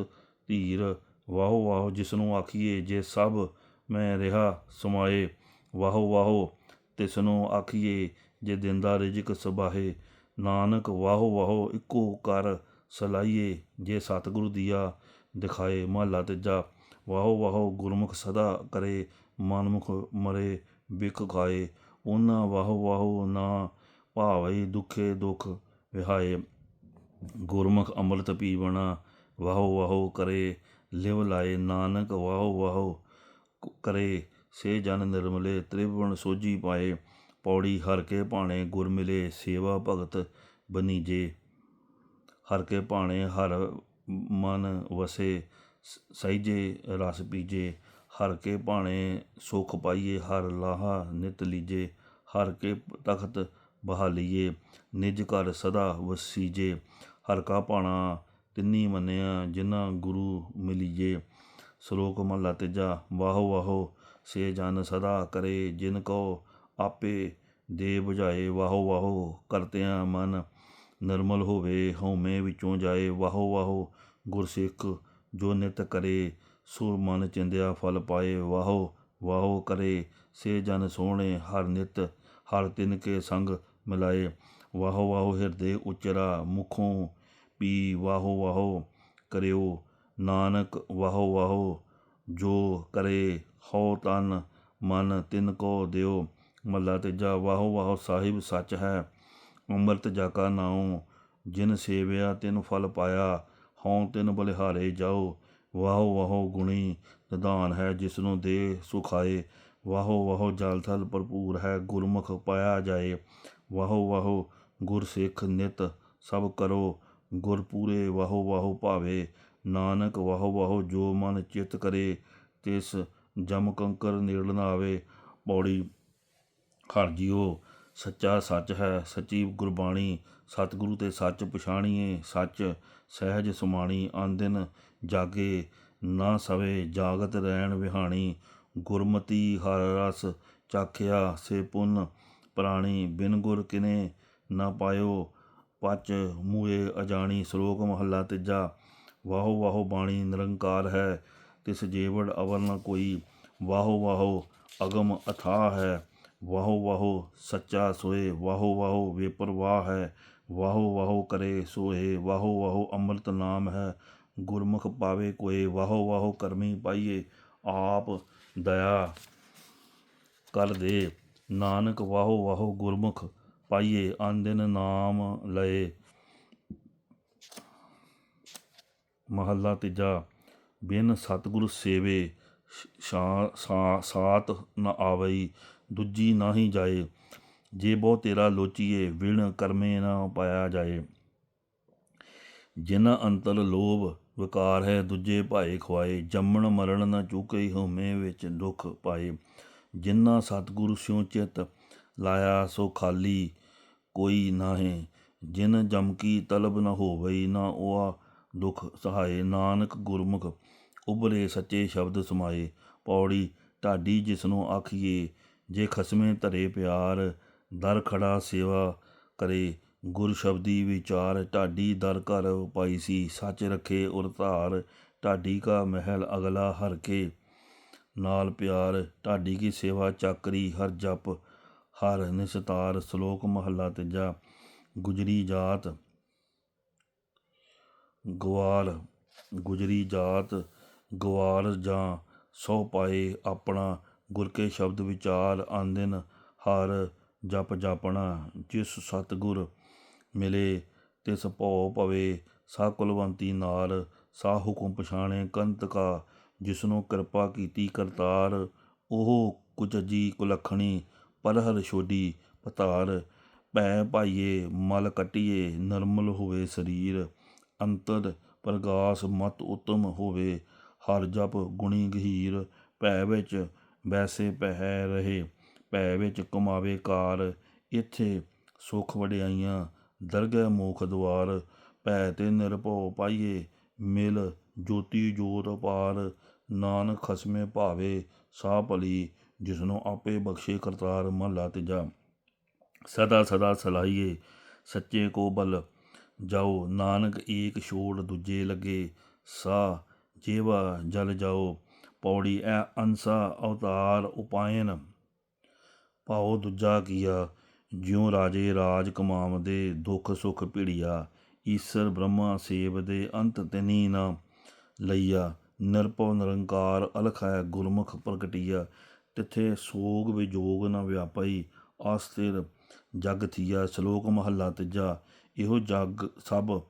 ਧੀਰ, ਵਾਹੋ ਵਾਹੋ, ਜਿਸਨੂੰ ਆਖੀਏ ਜੇ ਸਭ ਮੈਂ ਰਿਹਾ ਸਮਾਏ, ਵਾਹੋ ਵਾਹੋ ਤਿਸ ਨੂੰ ਆਖੀਏ ਜੇ ਦਿੰਦਾ ਰਿਜਕ ਸਬਾਹੇ, ਨਾਨਕ ਵਾਹੋ ਵਾਹੋ, ਇੱਕੋ ਕਰ ਸਲਾਈਏ ਜੇ ਸਤਿਗੁਰੂ ਦੀਆ ਦਿਖਾਏ ਮਹਲਾ ਤੀਜਾ। ਵਾਹੋ ਵਾਹੋ ਗੁਰਮੁਖ ਸਦਾ ਕਰੇ, ਮਨਮੁਖ ਮਰੇ ਬਿਕ ਖਾਏ। ਉਹਨਾਂ ਵਾਹੋ ਵਾਹੋ ਨਾ ਭਾਵਈ ਦੁਖੇ ਦੁਖ ਵਿਹਾਏ। ਗੁਰਮੁਖ ਅੰਮ੍ਰਿਤ ਪੀਵਣਾ ਵਾਹੋ ਵਾਹੋ ਕਰੇ। ਲਿਵ ਲਾਏ ਨਾਨਕ, ਵਾਹੋ ਵਾਹੋ ਕਰੇ। ਸੇ ਜਨ ਨਿਰਮਲੇ ਤ੍ਰਿਵਣ ਸੋਜੀ ਪਾਏ। ਪੌੜੀ ਹਰ ਕੇ ਭਾਣੇ ਗੁਰ ਮਿਲੇ, ਸੇਵਾ ਭਗਤ ਬਨੀਜੇ ਹਰ ਕੇ ਭਾਣੇ, ਹਰ ਮਨ ਵਸੇ, ਸ- ਸਹਿਜੇ, ਰਸ ਪੀਜੇ, ਹਰ ਕੇ ਭਾਣੇ ਸੁਖ ਪਾਈਏ, ਹਰ ਲਾਹਾ ਨਿਤ ਲੀਜੇ, ਹਰ ਕੇ ਤਖਤ ਬਹਾਲੀਏ, ਨਿਜ ਘਰ ਸਦਾ ਵਸੀਜੇ, ਹਰ ਕਾ ਭਾਣਾ ਤਿੰਨੀ ਮੰਨਿਆ ਜਿਨ੍ਹਾਂ ਗੁਰੂ ਮਿਲੀਏ। ਸ਼ਲੋਕ ਮਹਲਾ ਤੀਜਾ, ਵਾਹੋ ਵਾਹੋ ਸੇ ਜਨ ਸਦਾ ਕਰੇ ਜਿਨ ਕੋ ਆਪੇ ਦੇ ਬੁਝਾਏ, ਵਾਹੋ ਵਾਹੋ ਕਰਤਿਆਂ ਮਨ ਨਿਰਮਲ ਹੋਵੇ ਹਉਮੈ ਵਿੱਚੋਂ ਜਾਏ, ਵਾਹੋ ਵਾਹੋ ਗੁਰਸਿੱਖ, ਜੋ ਨਿਤ ਕਰੇ ਸੋ ਮਨ ਚਿੰਦਿਆ ਫਲ ਪਾਏ, ਵਾਹੋ ਵਾਹੋ ਕਰੇ, ਸੇ ਜਨ ਸੋਹਣੇ, ਹਰ ਨਿਤ, ਹਰ ਤਿਨ ਕੇ ਸੰਗ ਮਿਲਾਏ। ਵਾਹੋ ਵਾਹੋ ਹਿਰਦੇ ਉਚਰਾ, ਮੁਖੋਂ ਪੀ ਵਾਹੋ ਵਾਹੋ ਕਰਿਓ। ਨਾਨਕ, ਵਾਹੋ ਵਾਹੋ ਜੋ ਕਰੇ, ਹਉ ਤਨ ਮਨ ਤਿਨ ਕੋ ਦਿਓ। ਮੱਲਾ ਤੀਜਾ, ਵਾਹੋ ਵਾਹੋ ਸਾਹਿਬ ਸੱਚ ਹੈ। ਅੰਮ੍ਰਿਤ ਜਾਕਾ ਨਾਉ, ਜਿਨ ਸੇਵਿਆ ਤਿਨ ਫਲ ਪਾਇਆ, ਹਉ ਤਿਨ ਬਲਿਹਾਰੇ ਜਾਓ ਵਾਹੋ ਵਾਹੋ ਗੁਣੀ ਨਿਧਾਨ ਹੈ ਜਿਸਨੂੰ ਦੇ ਸੁਖਾਏ। ਵਾਹੋ ਵਾਹੋ ਜਲ ਥਲ ਭਰਪੂਰ ਹੈ, ਗੁਰਮੁਖ ਪਾਇਆ ਜਾਏ। ਵਾਹੋ ਵਾਹੋ ਗੁਰ ਸਿੱਖ ਨਿਤ ਸਭ ਕਰੋ, ਗੁਰ ਪੂਰੇ ਵਾਹੋ ਵਾਹੋ ਭਾਵੇ। ਨਾਨਕ ਵਾਹੋ ਵਾਹੋ ਜੋ ਮਨ ਚਿਤ ਕਰੇ, ਤਿਸ ਜਮ ਕੰਕਰ ਨੇੜ ਨਾ ਆਵੇ ਪੌੜੀ ਹਰ ਜੀਓ ਸੱਚਾ ਸੱਚ ਹੈ, ਸੱਚੀ ਗੁਰਬਾਣੀ, ਸਤਿਗੁਰੂ ਤੇ ਸੱਚ ਪਛਾਣੀਏ, ਸੱਚ ਸਹਿਜ ਸੁਮਾਣੀ, ਆਂਦਿਨ ਜਾਗੇ, ਨਾ ਸਵੇ ਜਾਗਤ ਰਹਿਣ ਵਿਹਾਣੀ, ਗੁਰਮਤੀ ਹਰ ਰਸ ਚਾਖਿਆ ਸੇ ਪੁੰਨ ਪ੍ਰਾਣੀ, ਬਿਨ ਗੁਰ ਕਿਨੇ ਨਾ ਪਾਇਓ, ਪਚ ਮੂਏ ਅਜਾਣੀ, ਸ਼ਲੋਕ ਮਹੱਲਾ ਤੀਜਾ, ਵਾਹੋ ਵਾਹੋ ਬਾਣੀ ਨਿਰੰਕਾਰ ਹੈ, ਤਿਸ ਜੀਵੜ ਅਵਰ ਨ ਕੋਈ, ਵਾਹੋ ਵਾਹੋ ਅਗਮ ਅਥਾਹ ਹੈ। ਵਾਹੋ ਵਾਹੋ ਸੱਚਾ ਸੋਏ, ਵਾਹੋ ਵਾਹੋ ਬੇਪਰਵਾਹ ਹੈ, ਵਾਹੋ ਵਾਹੋ ਕਰੇ ਸੋਏ ਵਾਹੋ ਵਾਹੋ ਅੰਮ੍ਰਿਤ ਨਾਮ ਹੈ। ਗੁਰਮੁਖ ਪਾਵੇ ਕੋਏ, ਵਾਹੋ ਵਾਹੋ ਕਰਮੀ ਪਾਈਏ, ਆਪ ਦਇਆ ਕਰ ਦੇ। ਨਾਨਕ ਵਾਹੋ ਵਾਹੋ ਗੁਰਮੁਖ ਪਾਈਏ, ਆਂਦਿਨ ਨਾਮ ਲਏ। ਮਹੱਲਾ ਤੀਜਾ, ਬਿਨ ਸਤਿਗੁਰ ਸੇਵੇ, ਸ਼ਾ, ਸਾ- ਸਾਤ ਨ ਆਵਈ। ਦੂਜੀ ਨਾਹੀ ਜਾਏ। ਜੇ ਬਹੁ ਤੇਰਾ ਲੋਚੀਏ, ਵਿਣ ਕਰਮੇ ਨਾ ਪਾਇਆ ਜਾਏ। ਜਿਨ੍ਹਾਂ ਅੰਤਰ ਲੋਭ ਵਿਕਾਰ ਹੈ, ਦੂਜੇ ਭਾਏ ਖਵਾਏ ਜੰਮਣ ਮਰਨ ਨਾ ਚੁਕੇ ਹਉਮੈ ਵਿੱਚ ਦੁੱਖ ਪਾਏ। ਜਿਨ੍ਹਾਂ ਸਤਿਗੁਰੂ ਸਿਉ ਚਿਤ ਲਾਇਆ, ਸੋ ਖਾਲੀ ਕੋਈ ਨਾਹੀ। ਜਿਨ ਜਮ ਤਲਬ ਨ ਹੋਵਈ, ਨਾ ਉਹ ਦੁਖ ਸਹਾਏ। ਨਾਨਕ ਗੁਰਮੁਖ ਉਬਰੇ ਸੱਚੇ ਸ਼ਬਦ ਸਮਾਏ। ਪੌੜੀ ਢਾਡੀ ਜਿਸਨੂੰ ਆਖੀਏ ਜੇ ਖਸਮੇ ਧਰੇ ਪਿਆਰ, ਦਰ ਖੜਾ ਸੇਵਾ ਕਰੇ। ਗੁਰ ਸ਼ਬਦੀ ਵਿਚਾਰ, ਢਾਡੀ ਦਰ ਘਰ ਪਾਈ ਸੀ। ਸੱਚ ਰਖੇ ਉਰ ਧਾਰ, ਢਾਡੀ ਕਾ ਮਹਿਲ ਅਗਲਾ ਹਰ ਕੇ। ਨਾਲ ਪਿਆਰ, ਢਾਡੀ ਕੀ ਸੇਵਾ ਚਾਕਰੀ, ਹਰ ਜਪ, ਹਰ ਨਿਸਤਾਰ, ਸ਼ਲੋਕ ਮਹੱਲਾ ਤੀਜਾ। ਗੁਜਰੀ ਜਾਤ, ਗਵਾਲ, ਗੁਜਰੀ ਜਾਤ, ਗਵਾਲ ਜਾਂ ਸੋ ਪਾਏ ਆਪਣਾ ਗੁਰ ਕੇ ਸ਼ਬਦ ਵਿਚਾਰ ਆਂਦਿਨ ਹਰ ਜਪ ਜਾਪਣਾ, ਜਿਸ ਸਤਗੁਰ ਮਿਲੇ ਤਿਸ ਭਉ ਭਵੇ, ਸਾ ਕੁਲਵੰਤੀ ਨਾਰ ਸਾ ਹੁਕਮ ਪਛਾਣੇ ਕੰਤ ਕਾ, ਜਿਸਨੂੰ ਕਿਰਪਾ ਕੀਤੀ ਕਰਤਾਰ, ਉਹ ਕੁਚਜੀ ਕੁਲਖਣੀ ਪਰਹਰ ਛੋਡੀ ਪਤਾਰ, ਭੈ ਭਾਈਏ ਮਲ ਕਟੀਏ, ਨਰਮਲ ਹੋਵੇ ਸਰੀਰ, ਅੰਤਰ ਪ੍ਰਗਾਸ ਮਤ ਉਤਮ ਹੋਵੇ, ਹਰ ਜਪ ਗੁਣੀ ਗਹੀਰ, ਭੈ ਵਿੱਚ ਵੈਸੇ ਪਹਿ ਰਹੇ, ਭੈ ਵਿੱਚ ਕਮਾਵੇ ਕਾਰ। ਇੱਥੇ ਸੁਖ ਵਡਿਆਈਆਂ, ਦਰਗਹਿ ਮੋਖ ਦਵਾਰ। ਭੈ ਤੇ ਨਿਰਭਉ ਪਾਈਏ ਮਿਲ, ਜੋਤੀ ਜੋਤ ਅਪਾਰ ਨਾਨਕ ਖਸਮੇ ਭਾਵੇ ਸਾਹ ਭਲੀ, ਜਿਸਨੂੰ ਆਪੇ ਬਖਸ਼ੇ ਕਰਤਾਰ ਮਹਲਾ ਤੀਜਾ। ਸਦਾ ਸਦਾ ਸਲਾਈਏ ਸੱਚੇ ਕੋ ਬਲ ਜਾਓ ਨਾਨਕ ਏਕ ਛੋੜ ਦੂਜੇ ਲੱਗੇ। ਸਾ ਜੀਵਾ ਜਲ ਜਾਓ। ਪੌੜੀ ਐ ਅੰਸਾ ਅਵਤਾਰ ਉਪਾਇਨ। ਭਾਉ ਦੂਜਾ ਕੀਆ, ਜਿਉ ਰਾਜੇ ਰਾਜ ਕਮਾਵਦੇ, ਦੁੱਖ ਸੁਖ ਭਿੜਿਆ, ਈਸਰ ਬ੍ਰਹਮਾ ਸੇਵ ਦੇ ਅੰਤ ਤਿਨੀ ਨਾ ਲਈਆ। ਨਿਰਭਉ ਨਿਰੰਕਾਰ ਅਲਖ ਹੈ ਗੁਰਮੁਖ ਪ੍ਰਗਟਿਆ, ਤਿੱਥੇ ਸੋਗ ਵਿਜੋਗ ਨ ਵਿਆਪਈ, ਆਸਥਿਰ ਜਗ ਥੀਆ, ਸ਼ਲੋਕ ਮਹੱਲਾ ਤੀਜਾ। ਇਹੋ ਜਗ ਸਭ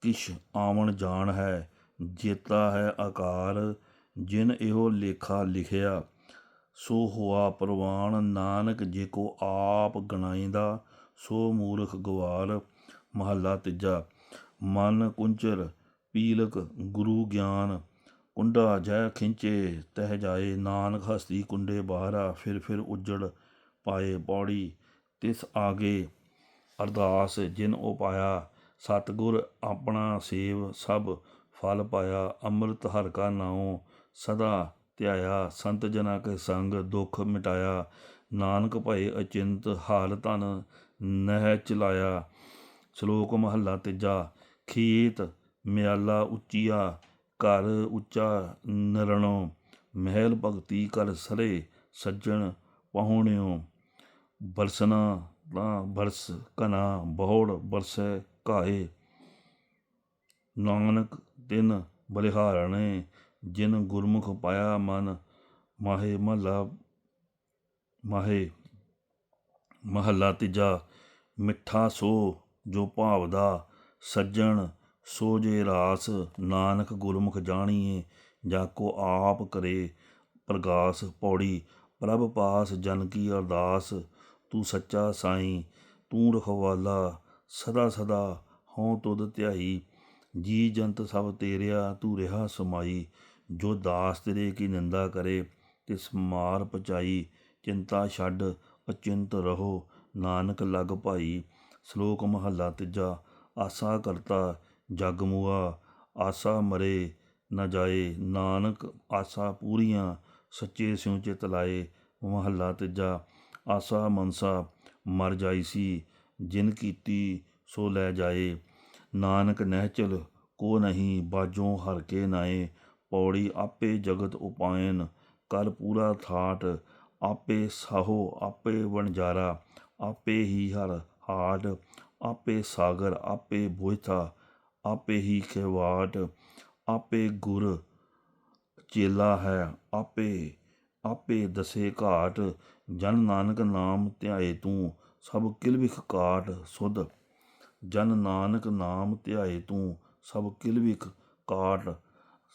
ਕਿਛ ਆਵਣ ਜਾਣ ਹੈ, ਜੇਤਾ ਹੈ ਆਕਾਰ ਜਿਨ ਇਹੋ ਲੇਖਾ ਲਿਖਿਆ, ਸੋ ਹੋਆ ਪ੍ਰਵਾਨ ਨਾਨਕ ਜੇ ਕੋ ਆਪ ਗਣਾਈਂਦਾ ਸੋ ਮੂਰਖ ਗਵਾਰ ਮਹੱਲਾ ਤੀਜਾ। ਮਨ ਕੁੰਚਰ ਪੀਲਕ ਗੁਰੂ ਗਿਆਨ, ਕੁੰਡਾ ਜੈ ਖਿੰਚੇ, ਤਹ ਜਾਏ ਨਾਨਕ ਹਸਤੀ ਕੁੰਡੇ ਬਾਹਰਾ, ਫਿਰ ਫਿਰ ਉਜੜ ਪਾਏ ਪੌੜੀ, ਤਿਸ ਆਗੇ ਅਰਦਾਸ ਜਿਨ ਉਪਾਇਆ ਸਤਗੁਰ ਆਪਣਾ ਸੇਵ ਸਭ ਫਲ ਪਾਇਆ, ਅੰਮ੍ਰਿਤ ਹਰ ਕਾ ਨਾਉ ਸਦਾ ਧਿਆਇਆ, ਸੰਤ ਜਨਾ ਕੇ ਸੰਗ ਦੁੱਖ ਮਿਟਾਇਆ। ਨਾਨਕ ਭਏ ਅਚਿੰਤ ਹਾਲ ਧਨ ਨਹਿ ਚਲਾਇਆ। ਸ਼ਲੋਕ ਮਹੱਲਾ ਤੀਜਾ, ਖੇਤ ਮਿਆਲਾ ਉੱਚੀਆ, ਘਰ ਉੱਚਾ ਨਰਣੋ, ਮਹਿਲ ਭਗਤੀ ਕਰ ਸਰੇ ਸੱਜਣ ਪਹੁਣਿਓ। ਬਰਸਨਾ ਤਾਂ ਬਰਸ ਕਨਾ ਬਹੁੜ ਬਰਸੈ ਘਾਏ। ਨਾਨਕ ਦਿਨ ਬਲਿਹਾਰਣੇ ਜਿਨ ਗੁਰਮੁਖ ਪਾਇਆ ਮਨ, ਮਾਹੇ ਮਹਲਾ, ਮਾਹੇ ਮਹੱਲਾ ਤੀਜਾ, ਮਿੱਠਾ ਸੋ ਜੋ ਭਾਵਦਾ ਸੱਜਣ, ਸੋ ਜੇ ਰਾਸ ਨਾਨਕ ਗੁਰਮੁਖ ਜਾਣੀਏ, ਜਾ ਕੋ ਆਪ ਕਰੇ ਪ੍ਰਗਾਸ ਪੌੜੀ, ਪ੍ਰਭ ਪਾਸ ਜਨ ਕੀ ਅਰਦਾਸ, ਤੂੰ ਸੱਚਾ ਸਾਈਂ, ਤੂੰ ਰਖਵਾਲਾ, ਸਦਾ ਸਦਾ ਹਉ ਤੁਧ ਧਿਆਈ, ਜੀ ਜੰਤ ਸਭ ਤੇਰਿਆ, ਤੂੰ ਰਿਹਾ ਸਮਾਈ। ਜੋ ਦਾਸ ਤੇਰੇ ਕੀ ਨਿੰਦਾ ਕਰੇ, ਤਿਸ ਮਾਰ ਪਚਾਈ, ਚਿੰਤਾ ਛੱਡ, ਅਚਿੰਤ ਰਹੋ, ਨਾਨਕ ਲਗ ਭਾਈ। ਸ਼ਲੋਕ ਮਹੱਲਾ ਤੀਜਾ, ਆਸਾ ਕਰਤਾ ਜਗ ਮੁਆ, ਆਸਾ ਮਰੇ ਨਾ ਜਾਏ। ਨਾਨਕ ਆਸਾ ਪੂਰੀਆਂ, ਸੱਚੇ ਸਿਉ ਚਿਤ ਲਾਏ। ਮਹੱਲਾ ਤੀਜਾ, ਆਸਾ ਮਨਸਾ ਮਰ ਜਾਈ ਸੀ, ਜਿਨ ਕੀਤੀ ਸੋ ਲੈ ਜਾਏ। ਨਾਨਕ ਨਹਿਚਲ ਕੋ ਨਹੀਂ ਬਾਜੋਂ ਹਰ ਕੇ ਨਾਏ। ਪੌੜੀ ਆਪੇ ਜਗਤ ਉਪਾਇਨ ਕਰ ਪੂਰਾ ਥਾਟ, ਆਪੇ ਸਾਹੋ, ਆਪੇ ਵਣਜਾਰਾ, ਆਪੇ ਹੀ ਹਰ ਹਾਟ, ਆਪੇ ਸਾਗਰ, ਆਪੇ ਬੋਇਥਾ, ਆਪੇ ਹੀ ਖੇਵਾਟ ਆਪੇ ਗੁਰ ਚੇਲਾ ਹੈ, ਆਪੇ ਆਪੇ ਦਸੇ ਘਾਟ, ਜਨ ਨਾਨਕ ਨਾਮ ਧਿਆਏ ਤੂੰ, ਸਭ ਕਿਲਵਿਖ ਕਾਟ ਸੁਧ, ਜਨ ਨਾਨਕ ਨਾਮ ਧਿਆਏ ਤੂੰ, ਸਭ ਕਿਲਵਿਖ ਕਾਟ